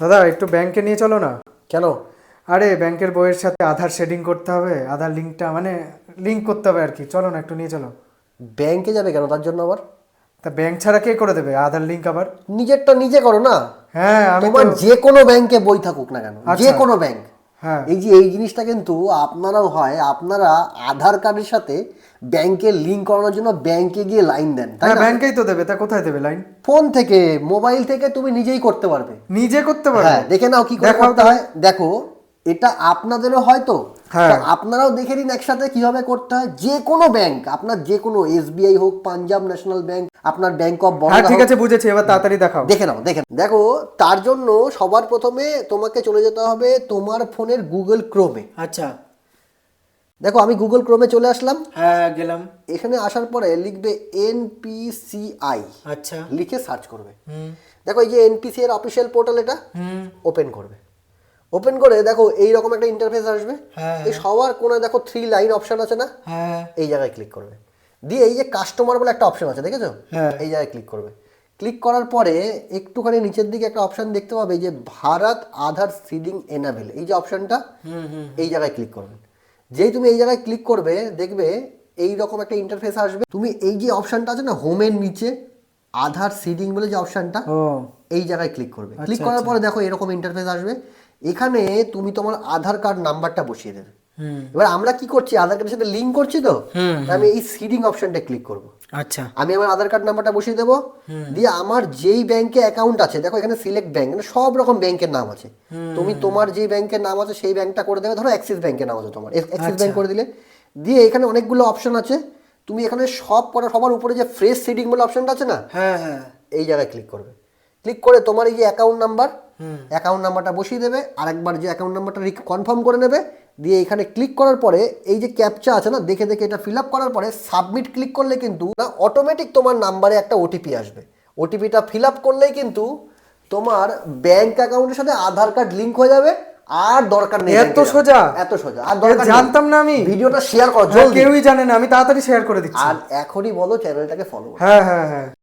দাদা একটু ব্যাংকে নিয়ে চলো না। কেন? আরে ব্যাংকের বইয়ের সাথে আধার শেডিং করতে হবে। আধার লিঙ্কটা মানে লিঙ্ক করতে হবে আর কি চলো না একটু নিয়ে চলো। ব্যাংকে যাবে কেন? তার জন্য আবার? তা ব্যাংক ছাড়া কে করে দেবে? আধার লিঙ্ক আবার? নিজেরটা নিজে করো না। হ্যাঁ আমি তোমার যে কোনো ব্যাংকে বই থাকুক না কেন? আচ্ছা। যে কোনো ব্যাংক। এই যে এই জিনিসটা কিন্তু আপনারাও হয় আপনারা আধার কার্ডের সাথে ব্যাংকে লিঙ্ক করানোর জন্য ব্যাংকে গিয়ে লাইন দেন তাই হ্যাঁ না? ব্যাংকেই তো দেবে তা কোথায় দেবে লাইন ফোন থেকে মোবাইল থেকে তুমি নিজেই করতে পারবে। নিজে করতে পারবে? হ্যাঁ দেখে নাও কি করতে হয়। দেখো এটা আপনাদেরও হয়তো। হ্যাঁ। আপনারাও দেখে নিন একসাথে কীভাবে করতে হয়। যে কোনো ব্যাংক আপনার যে কোনো এসবিআই হোক পাঞ্জাব ন্যাশনাল ব্যাংক আপনার ব্যাংক অফ হ্যাঁ বরোদা ঠিক আছে বুঝেছি এবার তাড়াতাড়ি দেখাও। দেখে নাও দেখে দেখো তার জন্য সবার প্রথমে তোমাকে চলে যেতে হবে তোমার ফোনের গুগল ক্রোমে। আচ্ছা। দেখো আমি গুগল ক্রোমে চলে আসলাম। হ্যাঁ গেলাম। এখানে আসার পরে লিখবে এনপিসিআই আচ্ছা। লিখে সার্চ করবে। হুম। দেখো এই যে এনপিসি এর অফিসিয়াল পোর্টাল এটা হুম। ওপেন করবে। ওপেন করে দেখো এই রকম একটা ইন্টারফেস আসবে। হ্যাঁ। এই সবার কোণে দেখো থ্রি লাইন অপশন আছে না? হ্যাঁ। এই জায়গায় ক্লিক করবে। দিয়ে এই যে কাস্টমার বলে একটা অপশন আছে দেখেছ? হ্যাঁ। এই জায়গায় ক্লিক করবে। ক্লিক করার পরে একটুখানি নিচের দিকে একটা অপশন দেখতে পাবে যে ভারত আধার সিডিং এনাবেল এই যে অপশনটা হুম হুম এই জায়গায় ক্লিক করবে। যেই তুমি এই জায়গায় ক্লিক করবে দেখবে এই রকম একটা ইন্টারফেস আসবে। তুমি এই যে অপশনটা আছে না হোমের নিচে আধার সিডিং বলে যে অপশনটা ও। এই জায়গায় ক্লিক করবে। আচ্ছা, ক্লিক করার পরে দেখো এরকম ইন্টারফেস আসবে। এখানে তুমি তোমার আধার কার্ড নাম্বারটা বসিয়ে দেবে। এবার আমরা কি করছি? আধার কার্ডের সাথে লিঙ্ক করছি তো? আমি এই সিডিং অপশনটা ক্লিক করব। আচ্ছা। আমি আমার আধার কার্ড নাম্বারটা বসিয়ে দেবো। দিয়ে আমার যেই ব্যাংকে অ্যাকাউন্ট আছে দেখো এখানে সিলেক্ট ব্যাংক মানে সব রকম ব্যাংকের নাম আছে। তুমি তোমার যে ব্যাংকের নাম আছে সেই ব্যাংকটা করে দেবে। ধরো অ্যাক্সিস ব্যাংকের নাম আছে তোমার। অ্যাক্সিস ব্যাংক করে দিলে। দিয়ে এখানে অনেকগুলো অপশন আছে। তুমি এখানে সব কটা সবার উপরে যে ফ্রেশ সিডিং বলে অপশনটা আছে না? হ্যাঁ হ্যাঁ। এই জায়গায় ক্লিক করবে। ক্লিক করে তোমার এই যে অ্যাকাউন্ট নাম্বার অ্যাকাউন্ট নাম্বারটা বসিয়ে দেবে আরেকবার যে অ্যাকাউন্ট নাম্বারটা কনফার্ম করে নেবে দিয়ে এখানে ক্লিক করার পরে এই যে ক্যাপচা আছে না দেখে দেখে এটা ফিল আপ করার পরে সাবমিট ক্লিক করলে কিন্তু না অটোমেটিক তোমার নাম্বারে একটা ওটিপি আসবে। ওটিপিটা ফিল আপ করলেই কিন্তু তোমার ব্যাংক অ্যাকাউন্টের সাথে আধার কার্ড লিঙ্ক হয়ে যাবে আর দরকার নেই এত সোজা? এত সোজা আর দরকার জানতাম না আমি। ভিডিওটা শেয়ার করো হ্যাঁ, কেউই জানে না আমি তাড়াতাড়ি শেয়ার করে দিচ্ছি। আর এখনই বলো চ্যানেলটাকে ফলো হ্যাঁ হ্যাঁ হ্যাঁ।